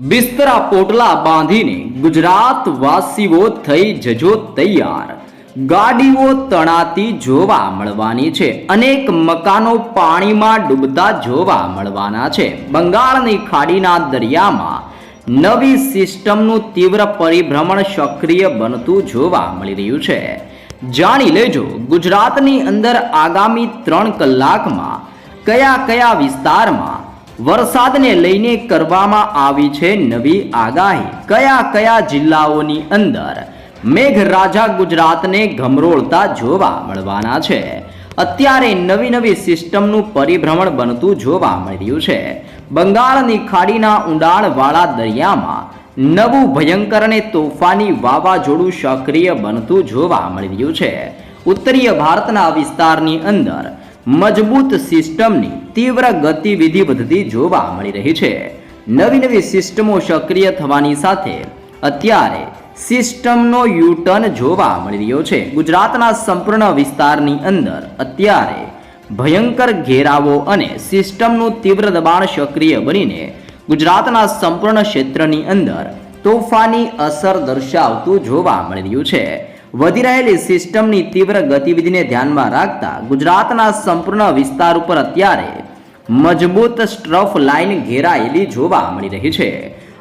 બિસ્તરા પોટલા બાંધીને ગુજરાત વાસીઓ થઈ જજો તૈયાર. ગાડીઓ તણાતી જોવા મળવાની છે. અનેક મકાનો પાણીમાં ડૂબતા જોવા મળવાના છે. બંગાળની ખાડીના દરિયામાં નવી સિસ્ટમનું તીવ્ર પરિભ્રમણ સક્રિય બનતું જોવા મળી રહ્યું છે. જાણી લેજો ગુજરાતની અંદર આગામી ત્રણ કલાકમાં કયા કયા વિસ્તારમાં વરસાદને લઈને કરવામાં આવી છે નવી આગાહી. કયા કયા જિલ્લાઓની અંદર મેઘરાજા ગુજરાતને ગમરોળતા જોવા મળવાના છે? અત્યારે નવી નવી સિસ્ટમનું પરિભ્રમણ બનતું જોવા મળી રહ્યું છે. બંગાળની ખાડીના ઊંડાણવાળા દરિયામાં નવું ભયંકર અને તોફાની વાવાઝોડું સક્રિય બનતું જોવા મળી રહ્યું છે. ઉત્તરીય ભારતના વિસ્તારની અંદર મજબૂત સિસ્ટમની તીવ્ર ગતિવિધિ વધતી જોવા મળી રહી છે. નવી નવી સિસ્ટમો સક્રિય થવાની સાથે અત્યારે સિસ્ટમનો યુટર્ન જોવા મળી રહ્યો છે. ગુજરાતના સંપૂર્ણ વિસ્તારની અંદર અત્યારે ભયંકર ઘેરાવો અને સિસ્ટમનું તીવ્ર દબાણ સક્રિય બનીને ગુજરાતના સંપૂર્ણ ક્ષેત્રની અંદર તોફાની અસર દર્શાવતું જોવા મળી રહ્યું છે. વધી રહેલી સિસ્ટમની તીવ્ર ગતિવિધિને ધ્યાનમાં રાખતા ગુજરાતના સંપૂર્ણ વિસ્તાર ઉપર અત્યારે મજબૂત સ્ટ્રફ લાઇન ઘેરાયેલી જોવા મળી રહી છે.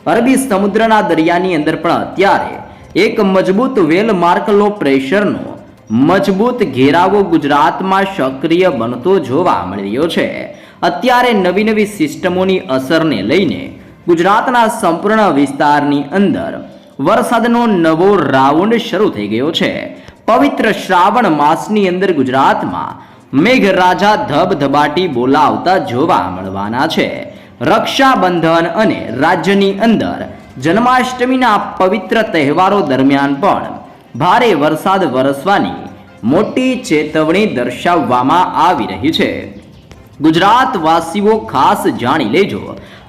અરબી સમુદ્રના દરિયાની અંદર પણ અત્યારે એક મજબૂત વેલ માર્ક પ્રેશરનો મજબૂત ઘેરાવો ગુજરાતમાં સક્રિય બનતો જોવા મળી રહ્યો છે. અત્યારે નવી નવી સિસ્ટમોની અસરને લઈને ગુજરાતના સંપૂર્ણ વિસ્તારની અંદર વરસાદનો નવો રાઉન્ડ શરૂ થઈ ગયો છે. પવિત્ર શ્રાવણ માસની અંદર ગુજરાતમાં મેઘરાજા ધબધબાટી બોલાવતા જોવા મળવાના છે. રક્ષાબંધન અને રાજ્યની અંદર જન્માષ્ટમીના પવિત્ર તહેવારો દરમિયાન પણ ભારે વરસાદ વરસવાની મોટી ચેતવણી દર્શાવવામાં આવી રહી છે. ગુજરાતવાસીઓ ખાસ જાણી લેજો.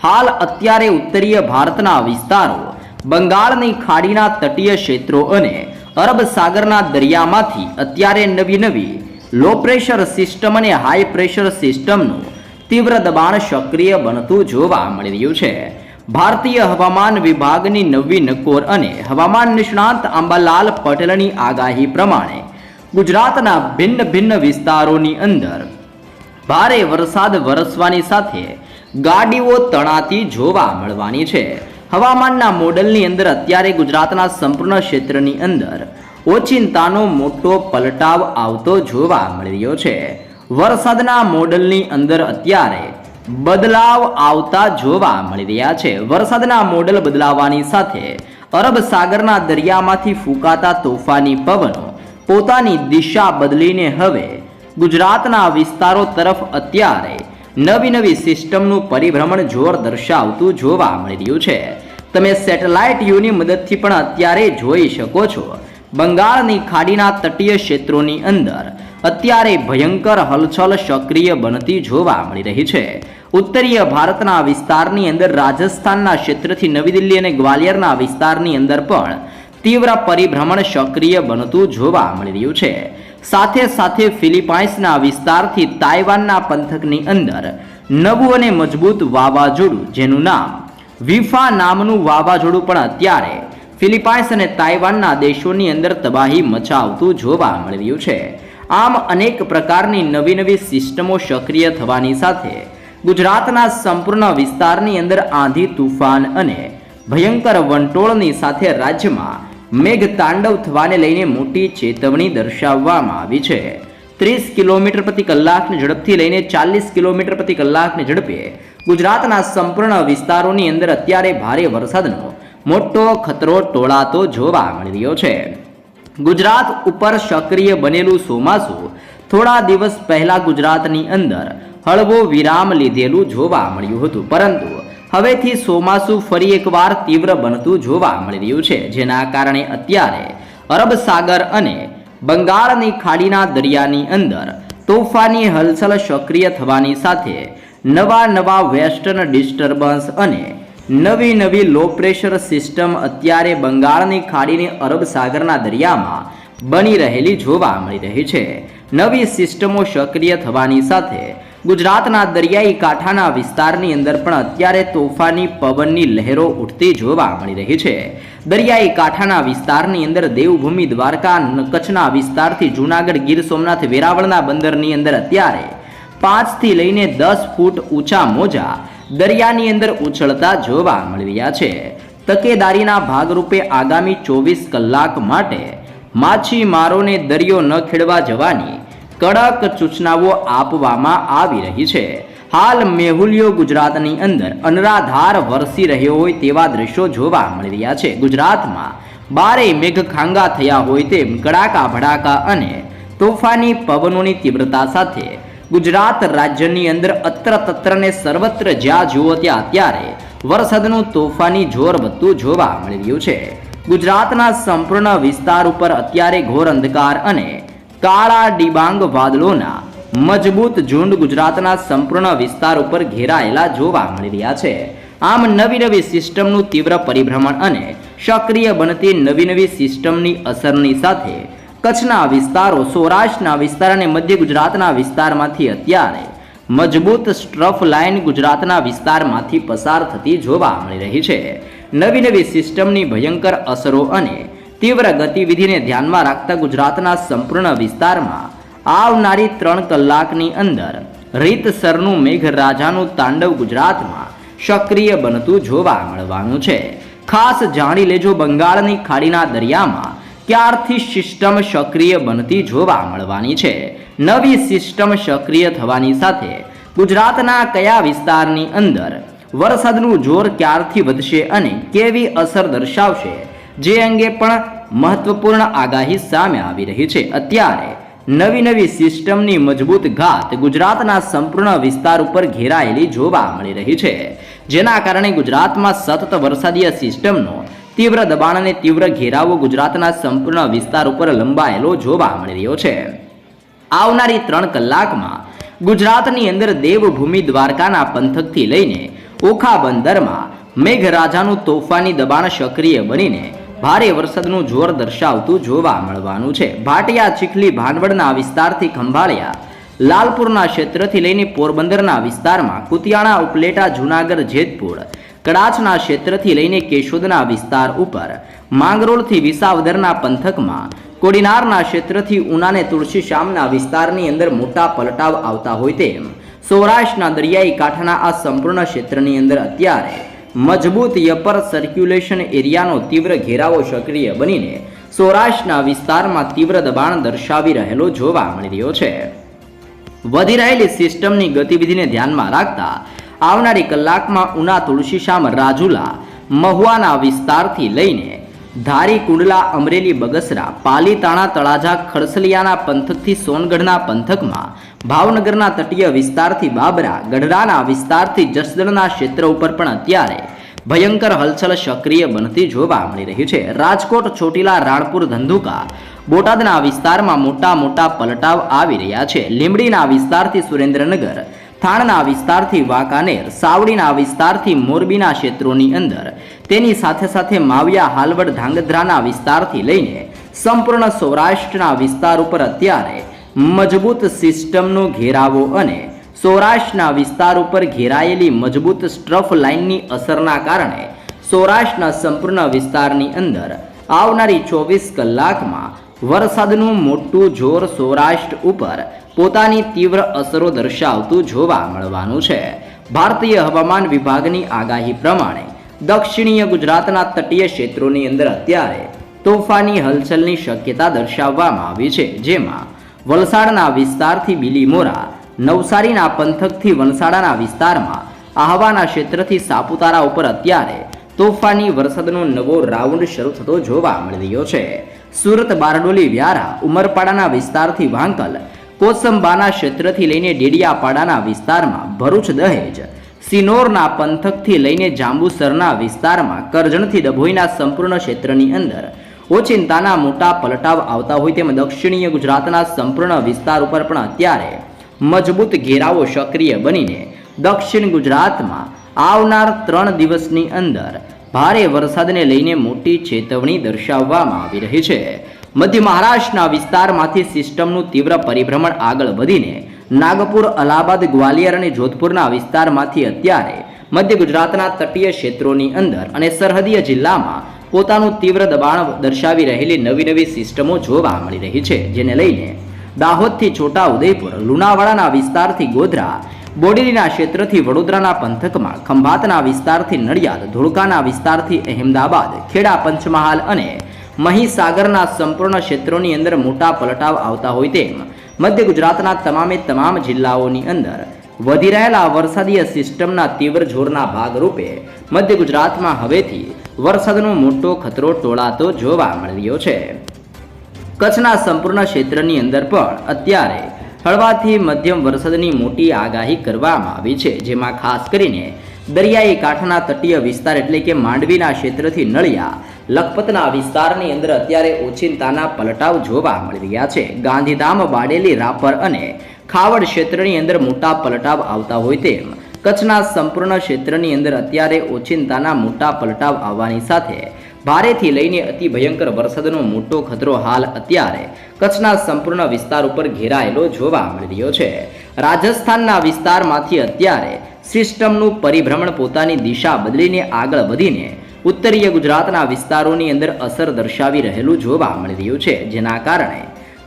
હાલ અત્યારે ઉત્તરીય ભારતના વિસ્તારો બંગાળની ખાડીના તટીય ક્ષેત્રો અને અરબ સાગરના દરિયામાંથી અત્યારે નવી નવી લો પ્રેશર સિસ્ટમ અને હાઈ પ્રેશર સિસ્ટમનું તીવ્ર દબાણ સક્રિય બનતું જોવા મળી રહ્યું છે. ભારતીય હવામાન વિભાગની નવી નકોર અને હવામાન નિષ્ણાંત અંબાલાલ પટેલની આગાહી પ્રમાણે ગુજરાતના ભિન્ન ભિન્ન વિસ્તારોની અંદર ભારે વરસાદ વરસવાની સાથે ગાડીઓ તણાતી જોવા મળવાની છે. હવામાનના મોડલની અંદર અત્યારે ગુજરાતના સંપૂર્ણ ક્ષેત્રની અંદર ઓચિંતાનો મોટો પલટાવ આવતો જોવા મળી રહ્યો છે. વરસાદના મોડલની અંદર અત્યારે બદલાવ આવતા જોવા મળી રહ્યા છે. વરસાદના મોડલ બદલાવાની સાથે અરબ સાગરના દરિયામાંથી ફૂંકાતા તોફાની પવનો પોતાની દિશા બદલીને હવે ગુજરાતના વિસ્તારો તરફ અત્યારે નવી નવી સિસ્ટમનું પરિભ્રમણ જોર દર્શાવતું જોવા મળી રહ્યું છે. તમે સેટેલાઇટ યુની મદદથી પણ અત્યારે જોઈ શકો છો. બંગાળની ખાડીના તટીય ક્ષેત્રોની અંદર અત્યારે ભયંકર હલચલ સક્રિય બનતી જોવા મળી રહી છે. ઉત્તરીય ભારતના વિસ્તારની અંદર રાજસ્થાનના ક્ષેત્રથી નવી દિલ્હી અને ગ્વાલિયરના વિસ્તારની અંદર પણ તીવ્ર પરિભ્રમણ સક્રિય બનતું જોવા મળી રહ્યું છે. સાથે સાથે ફિલિપાઇન્સના વિસ્તારથી તાઇવાનના પંથકની અંદર નવું અને મજબૂત વાવાઝોડું, જેનું નામ વિફા નામનું વાવાઝોડું પણ અત્યારે ફિલિપાઇન્સ અને તાઇવાનના દેશોની અંદર તબાહી મચાવતું જોવા મળી રહ્યું છે. આમ અનેક પ્રકારની નવી નવી સિસ્ટમો સક્રિય થવાની સાથે ગુજરાતના સંપૂર્ણ વિસ્તારની અંદર આંધી, તુફાન અને ભયંકર વંટોળની સાથે રાજ્યમાં મેઘ તાંડવ થવાને લઈને મોટી ચેતવણી દર્શાવવામાં આવી છે. ત્રીસ કિલોમીટર પ્રતિ કલાકની ઝડપથી લઈને ચાલીસ કિલોમીટર પ્રતિ કલાકની ઝડપે ગુજરાતના સંપૂર્ણ વિસ્તારોની અંદર અત્યારે ભારે વરસાદનો મોટો ખતરો ટોળાતો જોવા મળી રહ્યો છે. ગુજરાત ઉપર સક્રિય બનેલું ચોમાસું થોડા દિવસ પહેલા ગુજરાતની અંદર હળવો વિરામ લીધેલું જોવા મળ્યું હતું. પરંતુ હવેથી ચોમાસું ફરી એકવાર તીવ્ર બનતું જોવા મળી રહ્યું છે, જેના કારણે અત્યારે અરબ સાગર અને બંગાળની ખાડીના દરિયાની અંદર તોફાની હલચલ સક્રિય થવાની સાથે નવા નવા વેસ્ટર્ન ડિસ્ટર્બન્સ અને નવી નવી લો પ્રેશર સિસ્ટમ અત્યારે બંગાળની ખાડીની અરબ સાગરના દરિયામાં બની રહેલી જોવા મળી રહી છે. નવી સિસ્ટમો સક્રિય થવાની સાથે ગુજરાતના દરિયાઈ કાંઠાના વિસ્તારની અંદર પણ અત્યારે તોફાની પવનની લહેરો ઉઠતી જોવા મળી રહી છે. દરિયાઈ કાંઠાના વિસ્તારની અંદર દેવભૂમિ દ્વારકા કચ્છના વિસ્તારથી જૂનાગઢ ગીર સોમનાથ વેરાવળના બંદરની અંદર અત્યારે પાંચથી લઈને દસ ફૂટ ઊંચા મોજા દરિયાની અંદર ઉછળતા જોવા મળી રહ્યા છે. તકેદારીના ભાગરૂપે આગામી ચોવીસ કલાક માટે માછીમારોને દરિયો ન ખેડવા જવાની કડક સૂચનાઓ આપવામાં આવી રહી છે. હાલ મેહુલિયો ગુજરાતની અંદર અનરાધાર વરસી રહ્યો હોય તેવા દ્રશ્યો જોવા મળી રહ્યા છે. ગુજરાતમાં બારે મેઘખાંગા થયા હોય તેમ કડાકા ભડાકા અને તોફાની પવનોની તીવ્રતા સાથે ગુજરાત રાજ્યની અંદર અત્ર તત્રને સર્વત્ર જ્યાં જુઓ ત્યાં અત્યારે વરસાદનું તોફાની જોર વધતું જોવા મળી રહ્યું છે. ગુજરાતના સંપૂર્ણ વિસ્તાર ઉપર અત્યારે ઘોર અંધકાર અને કાળા ડિબાંગ વાદળોના મજબૂત ઝુંડ ગુજરાતના સંપૂર્ણ વિસ્તાર ઉપર ઘેરાયેલા જોવા મળી રહ્યા છે. આમ નવી નવી સિસ્ટમનું તીવ્ર પરિભ્રમણ અને સક્રિય બનતી નવી નવી સિસ્ટમની અસરની સાથે કચ્છના વિસ્તારો, સૌરાષ્ટ્રના વિસ્તાર અને મધ્ય ગુજરાતના વિસ્તારમાંથી અત્યારે મજબૂત સ્ટ્રફ લાઇન ગુજરાતના વિસ્તારમાંથી પસાર થતી જોવા મળી રહી છે. નવી નવી સિસ્ટમની ભયંકર અસરો અને તીવ્ર ગતિવિધિને ધ્યાનમાં રાખતા ગુજરાતના સંપૂર્ણ વિસ્તારમાં આવનારી ત્રણ કલાકની અંદર રીતસરનું મેઘરાજાનું તાંડવ ગુજરાતમાં સક્રિય બનતું જોવા મળવાનું છે. ખાસ જાણી લેજો બંગાળની ખાડીના દરિયામાં ક્યારથી સિસ્ટમ સક્રિય બનતી જોવા મળવાની છે. નવી સિસ્ટમ સક્રિય થવાની સાથે ગુજરાતના કયા વિસ્તારની અંદર વરસાદનું જોર ક્યારથી વધશે અને કેવી અસર દર્શાવશે જે અંગે પણ મહત્વપૂર્ણ આગાહી સામે આવી રહી છે. અત્યારે નવી નવી સિસ્ટમની મજબૂત ઘાત ગુજરાતના સંપૂર્ણ વિસ્તાર ઉપર ઘેરાયેલી જોવા મળી રહી છે. જેના કારણે ગુજરાતમાં સતત વરસાદીય સિસ્ટમનો તીવ્ર દબાણ અને તીવ્ર ઘેરાવો ગુજરાતના સંપૂર્ણ વિસ્તાર ઉપર લંબાયેલો જોવા મળી રહ્યો છે. આવનારી ત્રણ કલાકમાં ગુજરાતની અંદર દેવભૂમિ દ્વારકાના પંથકથી લઈને ઓખા બંદરમાં મેઘરાજાનું તોફાની દબાણ સક્રિય બનીને ભારે વરસાદનું જોર દર્શાવતું જોવા મળવાનું છે. ભાટિયા, ચીખલી, ભાનવડના વિસ્તારથી ખંભાળિયા, લાલપુરના ક્ષેત્રથી લઈને પોરબંદરના વિસ્તારમાં, કુતિયાણા, ઉપલેટા, જુનાગઢ, જેતપુર કડાચના ક્ષેત્રથી લઈને કેશોદના વિસ્તાર ઉપર, માંગરોળથી વિસાવદરના પંથકમાં, કોડીનારના ક્ષેત્રથી ઉનાને તુલસીશ્યામના વિસ્તારની અંદર મોટા પલટાવ આવતા હોય તેમ, સૌરાષ્ટ્રના દરિયાઈ કાંઠાના આ સંપૂર્ણ ક્ષેત્રની અંદર અત્યારે મજબૂત યપર સર્ક્યુલેશન એરિયાનો તીવ્ર ઘેરાવો સક્રિય બનીને સૌરાષ્ટ્રના વિસ્તારમાં તીવ્ર દબાણ દર્શાવી રહેલો જોવા મળી રહ્યો છે. વધી રહેલી સિસ્ટમની ગતિવિધિને ધ્યાનમાં રાખતા આવનારી કલાકમાં ઉના તુલસીશ્યામ રાજુલા મહુવાના વિસ્તારથી લઈને ધારી કુંડલા અમરેલી બગસરા પાલીતાણા તળાજા ખડસલિયાના પંથકથી સોનગઢના પંથકમાં, ભાવનગરના તટીય વિસ્તારથી બાબરા, ગઢડાના વિસ્તારથી જસદણના ક્ષેત્ર ઉપર પણ અત્યારે ભયંકર હલચલ સક્રિય બનતી જોવા મળી રહી છે. રાજકોટ, ચોટીલા, રાણપુર, ધંધુકા બોટાદના વિસ્તારમાં મોટા મોટા પલટાવ આવી રહ્યા છે. લીંબડીના વિસ્તારથી સુરેન્દ્રનગર થાણના વિસ્તારથી વાંકાનેર, સાવડીના વિસ્તારથી મોરબીના ક્ષેત્રોની અંદર. તેની સાથે સાથે માવિયા, હાલવડ, ધાંગધ્રાના વિસ્તારથી લઈને સંપૂર્ણ સૌરાષ્ટ્રના વિસ્તાર ઉપર અત્યારે મજબૂત સિસ્ટમનો ઘેરાવો અને સૌરાષ્ટ્રના વિસ્તાર ઉપર ઘેરાયેલી મજબૂત સ્ટ્રફ લાઇનની અસરના કારણે સૌરાષ્ટ્રના સંપૂર્ણ વિસ્તારની અંદર આવનારી ચોવીસ કલાકમાં વરસાદનું મોટું જોર સૌરાષ્ટ્ર ઉપર પોતાની તીવ્ર અસરો દર્શાવતું જોવા મળવાનું છે. ભારતીય હવામાન વિભાગની આગાહી પ્રમાણે દક્ષિણીય ગુજરાતના તટીય ક્ષેત્રોની અંદર અત્યારે તોફાની હલચલની શક્યતા દર્શાવવામાં આવી છે, જેમાં વલસાડના વિસ્તારથી બિલીમોરા, નવસારીના પંથકથી વલસાડાના વિસ્તારમાં આહવાના ક્ષેત્રથી સાપુતારા ઉપર અત્યારે તોફાની વરસાદનો નવો રાઉન્ડ શરૂ થતો જોવા મળી રહ્યો છે. સુરત બારડોલી વ્યારા ઉમરપાડાના વિસ્તારથી વાંકલ કોસંબાના ક્ષેત્રથી લઈને ડેડિયાપાડાના વિસ્તારમાં ભરૂચ દહેજ, સિનોરના પંથકથી લઈને જાંબુસરના વિસ્તારમાં કરજણથી ડભોઈના સંપૂર્ણ ક્ષેત્રની અંદર ઓચિંતાના મોટા પલટાવ આવતા હોય તેમ દક્ષિણીય ગુજરાતના સંપૂર્ણ વિસ્તાર ઉપર પણ અત્યારે મજબૂત ઘેરાવો સક્રિય બનીને દક્ષિણ ગુજરાતમાં આવનાર ત્રણ દિવસની અંદર ભારે વરસાદને લઈને મોટી ચેતવણી દર્શાવવામાં આવી રહી છે. મધ્ય મહારાષ્ટ્રના વિસ્તારમાંથી સિસ્ટમનું તીવ્ર પરિભ્રમણ આગળ વધીને નાગપુર, અલ્હાબાદ, ગ્વાલિયર અને જોધપુરના વિસ્તારમાંથી અત્યારે મધ્ય ગુજરાતના તટીય ક્ષેત્રોની અંદર અને સરહદીય જિલ્લામાં પોતાનું તીવ્ર દબાણ દર્શાવી રહેલી નવી નવી સિસ્ટમો જોવા મળી રહી છે, જેને લઈને દાહોદથી છોટા ઉદયપુર લુણાવાડાના વિસ્તારથી ગોધરા બોડેલીના ક્ષેત્રથી વડોદરાના પંથકમાં ખંભાતના વિસ્તારથી નડિયાદ, ધોળકાના વિસ્તારથી અહેમદાબાદ, ખેડા પંચમહાલ અને મહીસાગરના સંપૂર્ણ ક્ષેત્રોની અંદર મોટા પલટાવ આવતા હોય તેમ મધ્ય ગુજરાતના તમામે તમામ જિલ્લાઓની અંદર વધી રહેલા વરસાદીય સિસ્ટમના તીવ્ર જોરના ભાગરૂપે મધ્ય ગુજરાતમાં હવેથી વરસાદનો મોટો ખતરો ટોળાતો જોવા મળ્યો છે. કચ્છના સંપૂર્ણ ક્ષેત્રની અંદર પણ અત્યારે હળવાથી મધ્યમ વરસાદની મોટી આગાહી કરવામાં આવી છે, જેમાં ખાસ કરીને દરિયાઈ કાંઠાના તટીય વિસ્તાર એટલે કે માંડવીના ક્ષેત્રથી નળિયા, લખપતના વિસ્તારની અંદર અત્યારે ઓચિંતાના પલટાવ જોવા મળી રહ્યા છે. ગાંધીધામ, બાડેલી, રાપર અને ખાવડ ક્ષેત્રની અંદર મોટા પલટાવ આવતા હોય તેમ કચ્છના સંપૂર્ણ ક્ષેત્રની અંદર અત્યારે ઓચિંતાના મોટા પલટાવ આવવાની સાથે ભારેથી લઈને અતિ ભયંકર વરસાદનો મોટો ખતરો હાલ અત્યારે. કચ્છના સંપૂર્ણ વિસ્તાર ઉપર ઘેરાયેલો જોવા મળી રહ્યો છે. રાજસ્થાનના વિસ્તારમાંથી અત્યારે સિસ્ટમનું પરિભ્રમણ પોતાની દિશા બદલીને આગળ વધીને ઉત્તરીય ગુજરાતના વિસ્તારોની અંદર અસર દર્શાવી રહેલું જોવા મળી રહ્યું છે. જેના કારણે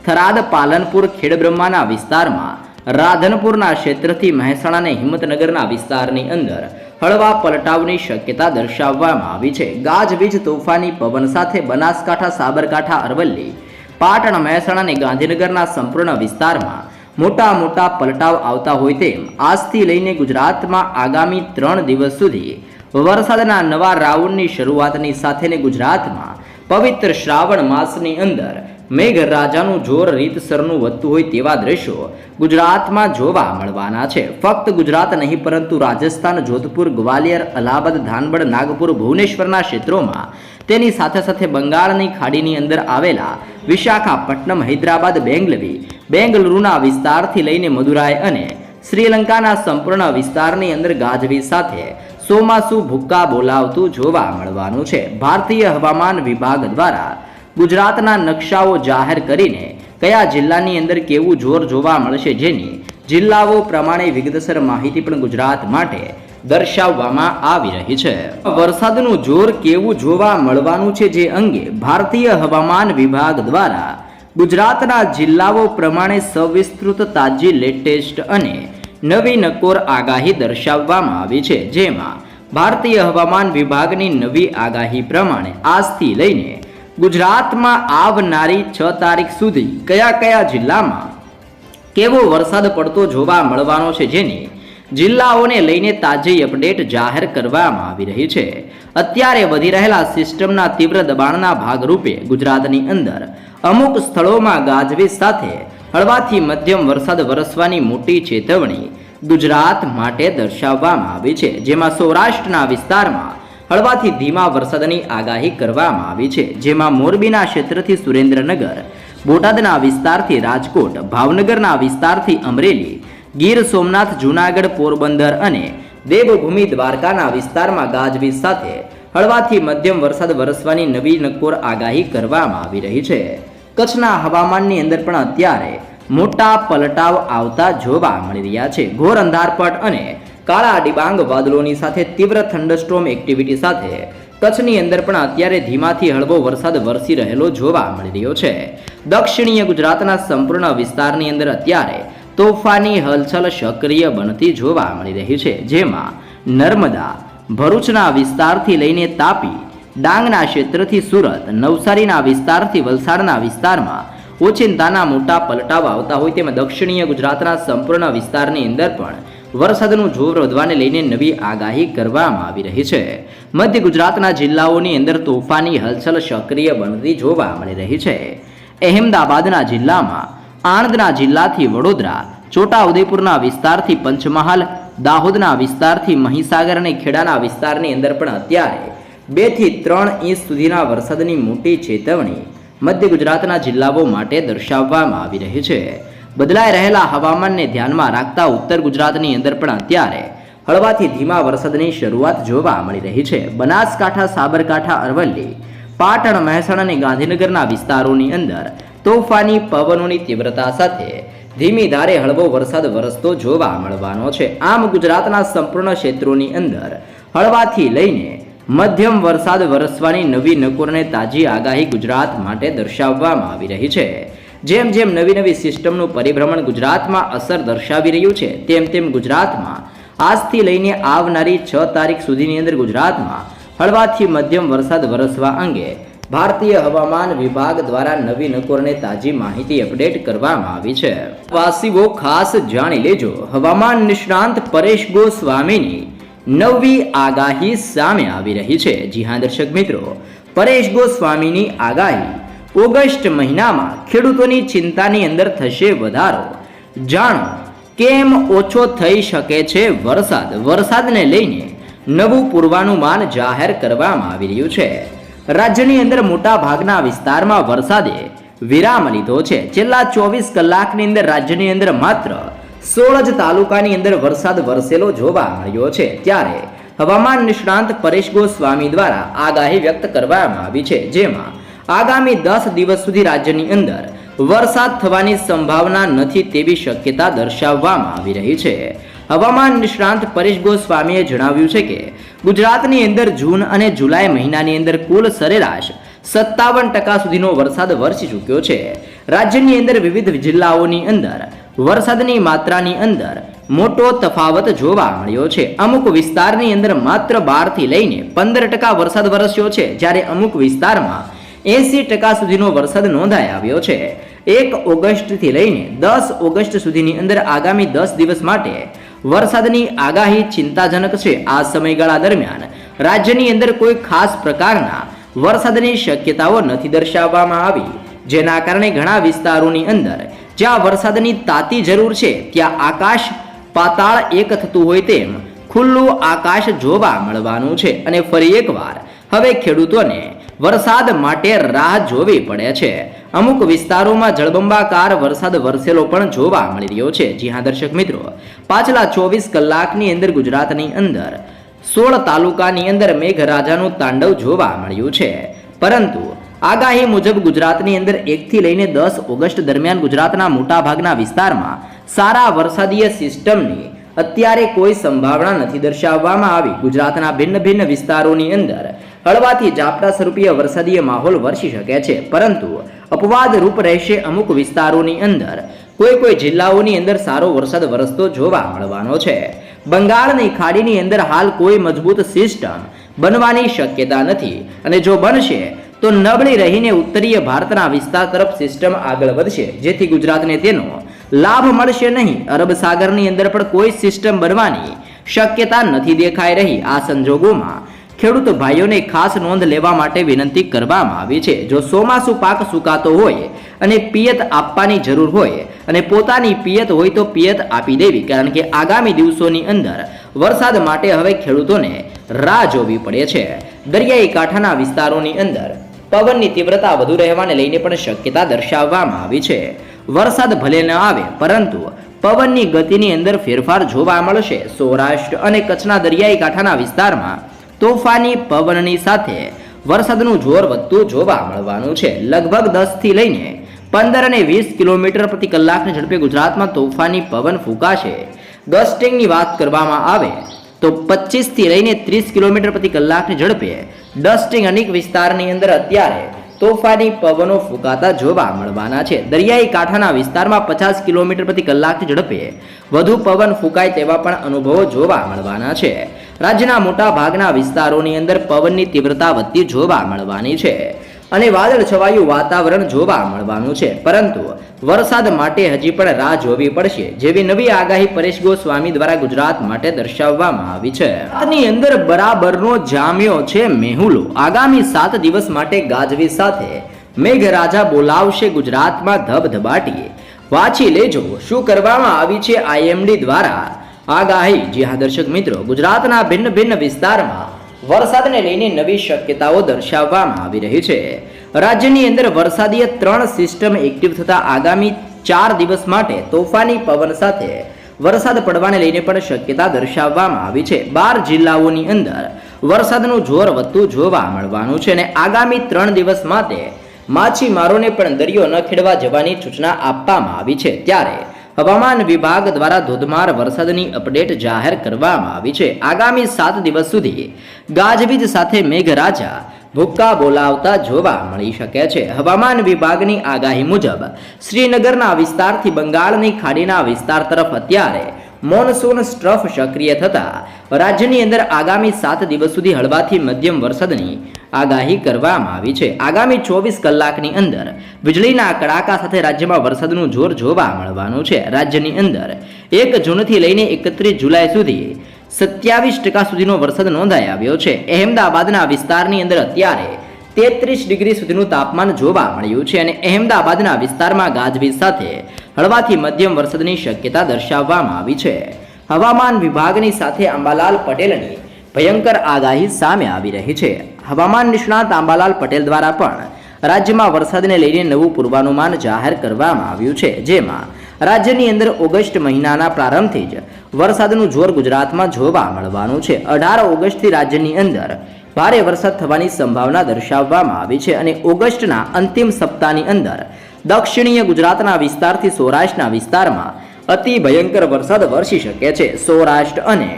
થરાદ, પાલનપુર, ખેડબ્રહ્માના વિસ્તારમાં, રાધનપુરના ક્ષેત્રથી મહેસાણા અને હિંમતનગરના વિસ્તારની અંદર હળવા પલટાવની શક્યતા દર્શાવવામાં આવી છે. ગાજવીજ તોફાની પવન સાથે બનાસકાંઠા, સાબરકાંઠા, અરવલ્લી, પાટણ, મહેસાણા અને ગાંધીનગરના સંપૂર્ણ વિસ્તારમાં મોટા મોટા પલટાવ આવતા હોય તેમ આજથી લઈને ગુજરાતમાં આગામી ત્રણ દિવસ સુધી વરસાદના નવા રાઉન્ડની શરૂઆતની સાથેને ગુજરાતમાં પવિત્ર શ્રાવણ માસની અંદર મેઘરાજાનું જોર રીતસરનું વધતું હોય તેવા દ્રશ્યો ગુજરાતમાં જોવા મળવાના છે. ફક્ત ગુજરાત નહીં, પરંતુ રાજસ્થાન, જોધપુર, ગ્વાલિયર, અલ્હાબાદ, ધાનબડ, નાગપુર, ભુવનેશ્વરના ક્ષેત્રોમાં તેની સાથે સાથે બંગાળની ખાડીની અંદર આવેલા વિશાખાપટ્ટનમ, હૈદરાબાદ, બેંગલવી, બેંગલુરુના વિસ્તારથી લઈને મદુરાઈ અને શ્રીલંકાના સંપૂર્ણ વિસ્તારની અંદર ગાજવી સાથે સોમાસુ ભૂક્કા બોલાવતું જોવા મળવાનું છે. ભારતીય હવામાન વિભાગ દ્વારા ગુજરાતના નકશાઓ જાહેર કરીને કયા જિલ્લાની અંદર કેવું જોર જોવા મળશે જેની જિલ્લાઓ પ્રમાણે વિગતસર માહિતી પણ ગુજરાત માટે દર્શાવવામાં આવી રહી છે. વરસાદનું જોર કેવું જોવા મળવાનું છે જે અંગે ભારતીય હવામાન વિભાગ દ્વારા ગુજરાતના જિલ્લાઓ પ્રમાણે સવિસ્તૃત તાજી લેટેસ્ટ અને નવી નકોર આગાહી દર્શાવવામાં આવી છે. જેમાં ભારતીય હવામાન વિભાગની નવી આગાહી પ્રમાણે આજથી લઈને ગુજરાતમાં આવનારી છ તારીખ સુધી કયા કયા જિલ્લામાં કેવો વરસાદ પડતો જોવા મળવાનો છે જેની જિલ્લાઓને લઈને તાજી અપડેટ જાહેર કરવામાં આવી રહી છે. અત્યારે વધી રહેલા સિસ્ટમના તીવ્ર દબાણના ભાગરૂપે ગુજરાતની અંદર અમુક સ્થળોમાં ગાજવીજ સાથે હળવાથી મધ્યમ વરસાદ વરસવાની મોટી ચેતવણી ગુજરાત માટે દર્શાવવામાં આવી છે. જેમાં સૌરાષ્ટ્રના વિસ્તારમાં હળવાથી ધીમા વરસાદની આગાહી કરવામાં આવી છે, જેમાં મોરબીના ક્ષેત્રથી સુરેન્દ્રનગર, બોટાદના વિસ્તારથી રાજકોટ, ભાવનગરના વિસ્તારથી અમરેલી, ગીર સોમનાથ, જૂનાગઢ, પોરબંદર અને દેવભૂમિ દ્વારકાના વિસ્તારમાં ગાજવીજ સાથે હળવાથી મધ્યમ વરસાદ વરસવાની નવી નકોર આગાહી કરવામાં આવી રહી છે. કચ્છના હવામાનની અંદર પણ અત્યારે મોટા પલટાવ આવતા જોવા મળી રહ્યા છે. ઘોર અંધારપટ અને કાળા ડિબાંગ વાદળોની સાથે તીવ્ર થંડરસ્ટોમ એક્ટિવિટી સાથે કચ્છની અંદર પણ અત્યારે ધીમાથી હળવો વરસાદ વરસી રહેલો જોવા મળી રહ્યો છે. દક્ષિણીય ગુજરાતના સંપૂર્ણ વિસ્તારની અંદર અત્યારે તોફાની હલચલ સક્રિય બનતી જોવા મળી રહી છે, જેમાં નર્મદા, ભરૂચના વિસ્તારથી લઈને તાપી, ડાંગના ક્ષેત્રથી સુરત, નવસારીના વિસ્તારથી વલસાડના વિસ્તારમાં ઓચિંતાના મોટા પલટાવ આવતા હોય તેમાં દક્ષિણીય ગુજરાતના સંપૂર્ણ વિસ્તારની અંદર પણ વરસાદનું જોર વધવાને લઈને નવી આગાહી કરવામાં આવી રહી છે. મધ્ય ગુજરાતના જિલ્લાઓની અંદર તોફાની હલચલ સક્રિય બનતી જોવા મળી રહી છે. અહેમદાબાદના જિલ્લામાં, આણંદના જિલ્લાથી વડોદરા, છોટાઉદેપુરના વિસ્તારથી પંચમહાલ, દાહોદના વિસ્તારથી મહીસાગર અને ખેડાના વિસ્તારની અંદર પણ અત્યારે બેથી ત્રણ ઇંચ સુધીના વરસાદની મોટી ચેતવણી મધ્ય ગુજરાતના જિલ્લાઓ માટે દર્શાવવામાં આવી રહી છે. બદલાઈ રહેલા હવામાનને ધ્યાનમાં રાખતા ઉત્તર ગુજરાતની અંદર પણ અત્યારે હળવાથી ધીમા વરસાદની શરૂઆત જોવા મળી રહી છે. બનાસકાંઠા, સાબરકાંઠા, અરવલ્લી, પાટણ, મહેસાણા અને ગાંધીનગરના વિસ્તારોની અંદર તોફાની પવનોની તીવ્રતા સાથે ધીમી ધારે હળવો વરસાદ વરસતો જોવા મળવાનો છે. આમ ગુજરાતના સંપૂર્ણ ક્ષેત્રોની અંદર હળવાથી લઈને મધ્યમ વરસાદ વરસવાની નવી નકોરને તાજી આગાહી ગુજરાત માટે દર્શાવવામાં આવી રહી છે. જેમ જેમ નવી નવી સિસ્ટમનું પરિભ્રમણ ગુજરાતમાં અસર દર્શાવી રહ્યું છે, તેમ તેમ ગુજરાતમાં આજથી લઈને આવનારી છ તારીખ સુધીની અંદર ગુજરાતમાં હળવાથી મધ્યમ વરસાદ વરસવા અંગે ભારતીય હવામાન વિભાગ દ્વારા નવી નકોરને તાજી માહિતી અપડેટ કરવામાં આવી છે. વાસીઓ ખાસ જાણી લેજો, હવામાન નિષ્ણાંત પરેશ ગોસ્વામીની નવી આગાહી સામે આવી રહી છે. જી હા, દર્શક મિત્રો, પરેશ ગોસ્વામીની આગાહી ઓગસ્ટ મહિનામાં ખેડૂતોની ચિંતાની અંદર થશે વધારો. જાણો, કેમ ઓછો થઈ શકે છે વરસાદ? વરસાદને લઈને નવું પૂર્વાનુમાન જાહેર કરવામાં આવી રહ્યું છે. રાજ્યની અંદર મોટા ભાગના વિસ્તારમાં વરસાદે વિરામ લીધો છે. છેલ્લા ચોવીસ કલાકની અંદર રાજ્યની અંદર માત્ર સોળ જ તાલુકાની અંદર વરસાદ વરસેલો જોવા મળ્યો છે. ત્યારે હવામાન નિષ્ણાંત પરેશ ગોસ્વામી દ્વારા આગાહી વ્યક્ત કરવામાં આવી છે. જેમાં આગામી દસ દિવસ સુધી રાજ્યની અંદર વરસાદ થવાની સંભાવના નથી તેવી શક્યતા દર્શાવવામાં આવી રહી છે. હવામાન નિષ્ણાંત પરેશ ગોસ્વામીએ જણાવ્યું છે કે, ગુજરાતની અંદર જૂન અને જુલાઈ મહિનાની અંદર કુલ સરેરાશ સત્તાવન ટકા સુધીનો વરસાદ વરસી ચૂક્યો છે. રાજ્યની અંદર વિવિધ જિલ્લાઓની અંદર વરસાદની માત્રાની અંદર મોટો તફાવત જોવા મળ્યો છે. અમુક વિસ્તારની અંદર માત્ર બારથી લઈને પંદર ટકા વરસાદ વરસ્યો છે. જ્યારે અમુક વિસ્તારમાં એસી ટકા સુધીનો વરસાદ નોંધાઈ આવ્યો છે. એક ઓગસ્ટથી લઈને દસ ઓગસ્ટ સુધીની અંદર આગામી દસ દિવસ માટે વરસાદની આગાહી ચિંતાજનક છે. આ સમયગાળા દરમિયાન રાજ્યની અંદર કોઈ ખાસ પ્રકારના વરસાદની શક્યતાઓ નથી દર્શાવવામાં આવી. જેના કારણે ઘણા વિસ્તારોની અંદર જ્યાં વરસાદની તાતી જરૂર છે, ત્યાં આકાશ પાતાળ એક થતું હોય તેમ ખુલ્લું આકાશ જોવા મળવાનું છે. અને ફરી એકવાર હવે ખેડૂતોને વરસાદ માટે રાહ જોવી પડે છે. અમુક વિસ્તારોમાં જળબંબાકાર વરસાદ વરસેલો પણ જોવા મળી રહ્યો છે. જી હા, દર્શક મિત્રો, પાછલા ચોવીસ કલાકની અંદર ગુજરાતની અંદર સોળ તાલુકાની અંદર મેઘરાજાનું તાંડવ જોવા મળ્યું છે. પરંતુ આગાહી મુજબ ગુજરાતની અંદર એકથી લઈને દસ ઓગસ્ટ દરમિયાન ગુજરાતના મોટાભાગના વિસ્તારમાં સારા વરસાદીય સિસ્ટમની અત્યારે કોઈ સંભાવના નથી દર્શાવવામાં આવી. ગુજરાતના ભિન્ન ભિન્ન વિસ્તારોની અંદર હળવાથી ઝાપટા સ્વરૂપીય વરસાદીય માહોલ વરસી શકે છે. પરંતુ અપવાદ રૂપ રહેશે અમુક વિસ્તારોની અંદર. કોઈ કોઈ જિલ્લાઓની અંદર સારો વરસાદ વરસતો જોવા મળવાનો છે. બંગાળની ખાડીની અંદર હાલ કોઈ મજબૂત સિસ્ટમ બનવાની શક્યતા નથી. અને જો બનશે, તો નબળી રહીને ઉત્તરીય ભારતના વિસ્તાર તરફ સિસ્ટમ આગળ વધશે. જેથી ગુજરાતને તેનો લાભ મળશે નહીં. અરબ સાગરની અંદર પણ કોઈ સિસ્ટમ બનવાની શક્યતા નથી દેખાઈ રહી. આ સંજોગોમાં ખેડૂત ભાઈઓને ખાસ નોંધ લેવા માટે વિનંતી કરવામાં આવી છે. જો ચોમાસુ પાક સુકાતો હોય અને પિયત આપવાની જરૂર હોય અને પોતાની પિયત હોય તો પિયત આપી દેવી, કારણ કે આગામી દિવસોની અંદર વરસાદ માટે હવે ખેડૂતોને રાહ જોવી પડે છે. દરિયાઈ કાંઠાના વિસ્તારોની અંદર પવનની તીવ્રતા વધુ રહેવાને લઈને પણ શક્યતા દર્શાવવામાં આવી છે. વરસાદ ભલે ન આવે, પરંતુ પવનની ગતિની અંદર ફેરફાર જોવા મળશે. સૌરાષ્ટ્ર અને કચ્છના દરિયાઈ કાંઠાના વિસ્તારમાં તોફાની પવનની સાથે વરસાદનું જોર વધતું જોવા મળવાનું છે. લગભગ દસથી લઈને પંદર અને વીસ કિલોમીટર પ્રતિ કલાકની ઝડપે ગુજરાતમાં તોફાની પવન ફૂંકાશે. ગસ્ટિંગની વાત કરવામાં આવે તો પચીસથી લઈને ત્રીસ કિલોમીટર પ્રતિ કલાકની ઝડપે ડસ્ટિંગ અનેક વિસ્તારની અંદર અત્યારે તોફાની પવનો ફૂંકાતા જોવા મળવાના છે. દરિયાઈ કાંઠાના વિસ્તારમાં પચાસ કિલોમીટર પ્રતિ કલાકની ઝડપે વધુ પવન ફૂંકાય તેવા પણ અનુભવો જોવા મળવાના છે. રાજ્યના મોટા ભાગના વિસ્તારોની અંદર પવનની તીવ્રતા વધતી જોવા મળવાની છે અને વાદળ છવાયું વાતાવરણ જોવા મળવાનું છે. પરંતુ વરસાદ માટે હજી પણ રાહ જોવી પડશે જેવી નવી આગાહી પરેશ ગોસ્વામી દ્વારા ગુજરાત માટે દર્શાવવામાં આવી છે. ની અંદર બરાબરનો જામ્યો છે મેહુલો. આગામી સાત દિવસ માટે ગાજવી સાથે મેઘરાજા બોલાવશે ગુજરાતમાં ધબધબાટી. વાંચી લેજો, શું કરવામાં આવી છે આઈએમડી દ્વારા? આગાહી, જી હા, દર્શક મિત્રો, ગુજરાતના ભિન્ન ભિન્ન વિસ્તારમાં વરસાદને લઈને નવી શક્યતાઓ દર્શાવવામાં આવી રહી છે. રાજ્યની અંદર વરસાદીય ત્રણ સિસ્ટમ એક્ટિવ થતા આગામી ચાર દિવસ માટે તોફાની પવન સાથે વરસાદ પડવાને લઈને પણ શક્યતા દર્શાવવામાં આવી છે. બાર જિલ્લાઓની અંદર વરસાદનું જોર વધતું જોવા મળવાનું છે અને આગામી ત્રણ દિવસ માટે માછીમારોને પણ દરિયો ન ખેડવા જવાની સૂચના આપવામાં આવી છે. ત્યારે હવામાન વિભાગ દ્વારા ધોધમાર વરસાદની અપડેટ જાહેર કરવામાં આવી છે. આગામી સાત દિવસ સુધી ગાજવીજ સાથે મેઘરાજા ભૂક્કા બોલાવતા જોવા મળી શકે છે. હવામાન વિભાગની આગાહી મુજબ, શ્રીનગરના વિસ્તારથી બંગાળની ખાડીના વિસ્તાર તરફ અત્યારે મોનસૂન સ્ટ્રફ સક્રિય થતા રાજ્યની અંદર આગામી સાત દિવસ સુધી હળવાથી મધ્યમ વરસાદની આગાહી કરવામાં આવી છે. આગામી ચોવીસ કલાકની અંદર વીજળીના કડાકા સાથે રાજ્યમાં વરસાદનું જોર જોવા મળવાનું છે. રાજ્યની અંદર એક જૂનથી લઈને એકત્રીસ જુલાઈ સુધી સત્યાવીસ ટકા સુધીનો વરસાદ નોંધાઈ આવ્યો છે. અહેમદાબાદના વિસ્તારની અંદર અત્યારે તેત્રીસ ડિગ્રી સુધીનું તાપમાન જોવા મળ્યું છે અને અહેમદાબાદના વિસ્તારમાં ગાજવીજ સાથે હળવાથી મધ્યમ વરસાદની શક્યતા દર્શાવવામાં આવી છે. હવામાન વિભાગની સાથે અંબાલાલ પટેલની ભયંકર આગાહી સામે આવી રહી છે. હવામાન નિષ્ણાત આંબાલાલ પટેલ દ્વારા પણ રાજ્યમાં વરસાદને લઈને નવું પૂર્વાનુમાન જાહેર કરવામાં આવ્યું છે. જેમાં રાજ્યની અંદર ઓગસ્ટ મહિનાના પ્રારંભથી જ વરસાદનું જોર ગુજરાતમાં જોવા મળવાનું છે. અઢાર ઓગસ્ટથી રાજ્યની અંદર ભારે વરસાદ થવાની સંભાવના દર્શાવવામાં આવી છે અને ઓગસ્ટના અંતિમ સપ્તાહની અંદર દક્ષિણીય ગુજરાતના વિસ્તારથી સૌરાષ્ટ્રના વિસ્તારમાં અતિ ભયંકર વરસાદ વરસી શકે છે. સૌરાષ્ટ્ર અને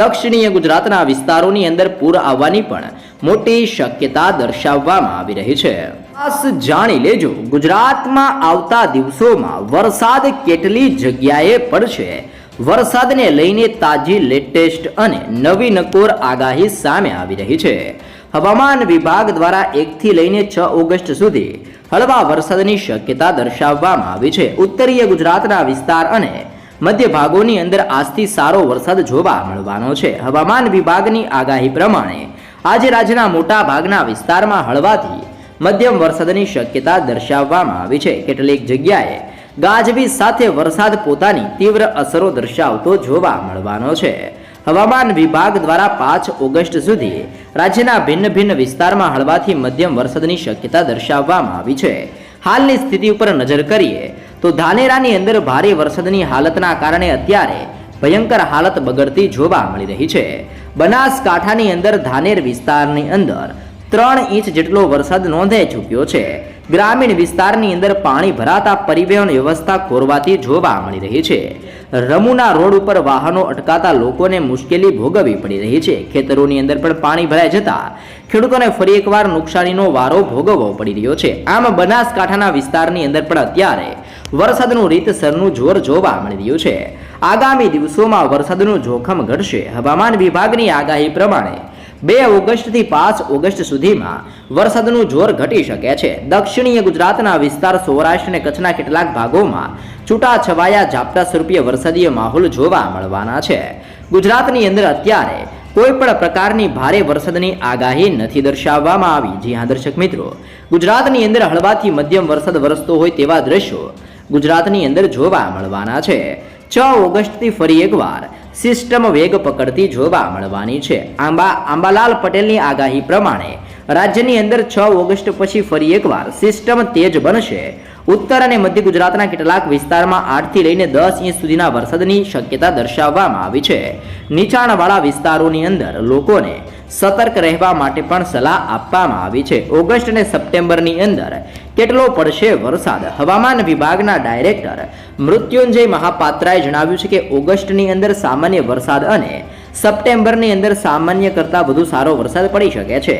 દક્ષિણીય ગુજરાતના વિસ્તારોની અંદર પૂર આવવાની પણ મોટી શક્યતા દર્શાવવામાં આવી રહી છે. ખાસ જાણી લેજો, ગુજરાતમાં આવતા દિવસોમાં વરસાદ કેટલી જગ્યાએ પડશે? વરસાદને લઈને તાજી લેટેસ્ટ અને નવી નકોર આગાહી સામે આવી રહી છે. હવામાન વિભાગ દ્વારા એકથી લઈને છ ઓગસ્ટ સુધી હળવા વરસાદની શક્યતા દર્શાવવામાં આવી છે. ઉત્તરીય ગુજરાતના વિસ્તાર અને મધ્ય ભાગોની અંદર આજથી સારો વરસાદ જોવા મળવાનો છે. હવામાન વિભાગની આગાહી પ્રમાણે આજે રાજ્યના મોટા ભાગના વિસ્તારમાં હળવાથી મધ્યમ વરસાદની શક્યતા દર્શાવવામાં આવી છે. કેટલીક જગ્યાએ ગાજવીજ સાથે વરસાદ પોતાની તીવ્ર અસરો દર્શાવતો જોવા મળવાનો છે. હવામાન વિભાગ દ્વારા પાંચ ઓગસ્ટ સુધી રાજ્યના ભિન્ન ભિન્ન વિસ્તારમાં હળવાથી મધ્યમ વરસાદની શક્યતા દર્શાવવામાં આવી છે. હાલની સ્થિતિ ઉપર નજર કરીએ તો ધાનેરાની અંદર ભારે વરસાદની હાલતના કારણે અત્યારે ભયંકર હાલત બગડતી જોવા મળી રહી છે. બનાસકાંઠાની અંદર ધાનેર વિસ્તારની અંદર ત્રણ ઇંચ જેટલો વરસાદ નોંધાઈ ચૂક્યો છે. ગ્રામીણ વિસ્તારની અંદર પાણી ભરાતા પરિવહન વ્યવસ્થા ખોરવાતી જોવા મળી રહી છે. રમુના રોડ ઉપર વાહનો અટકાતા લોકોને મુશ્કેલી ભોગવવી પડી રહી છે. ખેતરોની અંદર પણ પાણી ભરાઈ જતા ખેડૂતોને ફરી એકવાર નુકસાનીનો વારો ભોગવવો પડી રહ્યો છે. આમ બનાસકાંઠાના વિસ્તારની અંદર પણ અત્યારે વરસાદનું રીતસરનું જોર જોવા મળી રહ્યું છે. આગામી દિવસોમાં વરસાદનું જોખમ ઘટશે. હવામાન વિભાગની આગાહી પ્રમાણે બે ઓગસ્ટથી પાંચ ઓગસ્ટ સુધીમાં વરસાદનું જોર ઘટી શકે છે. દક્ષિણીય ગુજરાતના વિસ્તાર સૌરાષ્ટ્ર અને કચ્છના કેટલાક ભાગોમાં છૂટાછવાયા ઝાપટા સ્વરૂપીય વરસાદીય માહોલ જોવા મળવાના છે. ગુજરાતની અંદર અત્યારે કોઈ પણ પ્રકારની ભારે વરસાદની આગાહી નથી દર્શાવવામાં આવી. જી હા, દર્શક મિત્રો, ગુજરાતની અંદર હળવાથી મધ્યમ વરસાદ વરસતો હોય તેવા દ્રશ્યો ગુજરાતની અંદર જોવા મળવાના છે. છ ઓગસ્ટથી ફરી એકવાર સિસ્ટમ વેગ પકડતી જોવા મળવાની છે. આંબા, આંબાલાલ પટેલની આગાહી પ્રમાણે રાજ્યની અંદર છ ઓગસ્ટ પછી ફરી એકવાર સિસ્ટમ તેજ બનશે. ઉત્તર અને મધ્ય ગુજરાતના કેટલાક વિસ્તારમાં આઠથી લઈને દસ ઇંચ સુધીના વરસાદની શક્યતા દર્શાવવામાં આવી છે. નીચાણવાળા વિસ્તારોની અંદર લોકોને સતર્ક રહેવા માટે પણ સલાહ આપવામાં આવી છે. ઓગસ્ટ અને સપ્ટેમ્બરની અંદર કેટલો પડશે વરસાદ? હવામાન વિભાગના ડાયરેક્ટર મૃત્યુંજય મહાપાત્રાએ જણાવ્યું છે કે ઓગસ્ટની અંદર સામાન્ય વરસાદ અને સપ્ટેમ્બરની અંદર સામાન્ય કરતાં વધુ સારો વરસાદ પડી શકે છે.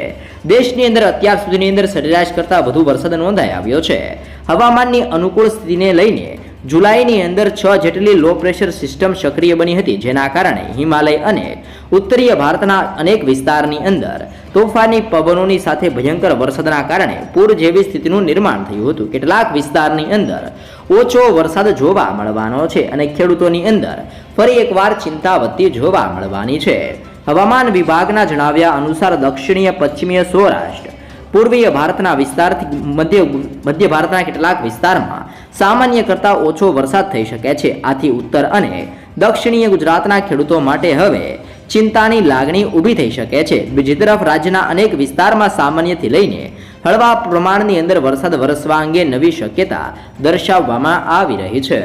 દેશની અંદર અત્યાર સુધીની અંદર સરેરાશ કરતાં વધુ વરસાદ નોંધાઈ આવ્યો છે. હવામાનની અનુકૂળ સ્થિતિને લઈને જુલાઈની અંદર છ જેટલી લો પ્રેશર સિસ્ટમ સક્રિય બની હતી, જેના કારણે હિમાલય અને ઉત્તરીય ભારતના અનેક વિસ્તારની અંદર તોફાની પવનોની સાથે ભયંકર વરસાદના કારણે પૂર જેવી સ્થિતિનું નિર્માણ થયું હતું. કેટલાક વિસ્તારની અંદર ઓછો વરસાદ જોવા મળવાનો છે અને ખેડૂતોની અંદર ફરી એકવાર ચિંતા વધતી જોવા મળવાની છે. હવામાન વિભાગના જણાવ્યા અનુસાર દક્ષિણીય પશ્ચિમીય સૌરાષ્ટ્ર પૂર્વીય ભારતના વિસ્તારથી મધ્ય મધ્ય ભારતના કેટલાક વિસ્તારમાં સામાન્ય કરતાં ઓછો વરસાદ થઈ શકે છે. આથી ઉત્તર અને દક્ષિણીય ગુજરાતના ખેડૂતો માટે હવે ચિંતાની લાગણી ઊભી થઈ શકે છે. બીજી તરફ રાજ્યના અનેક વિસ્તારમાં સામાન્યથી લઈને હળવા પ્રમાણની અંદર વરસાદ વરસવા અંગે નવી શક્યતા દર્શાવવામાં આવી રહી છે.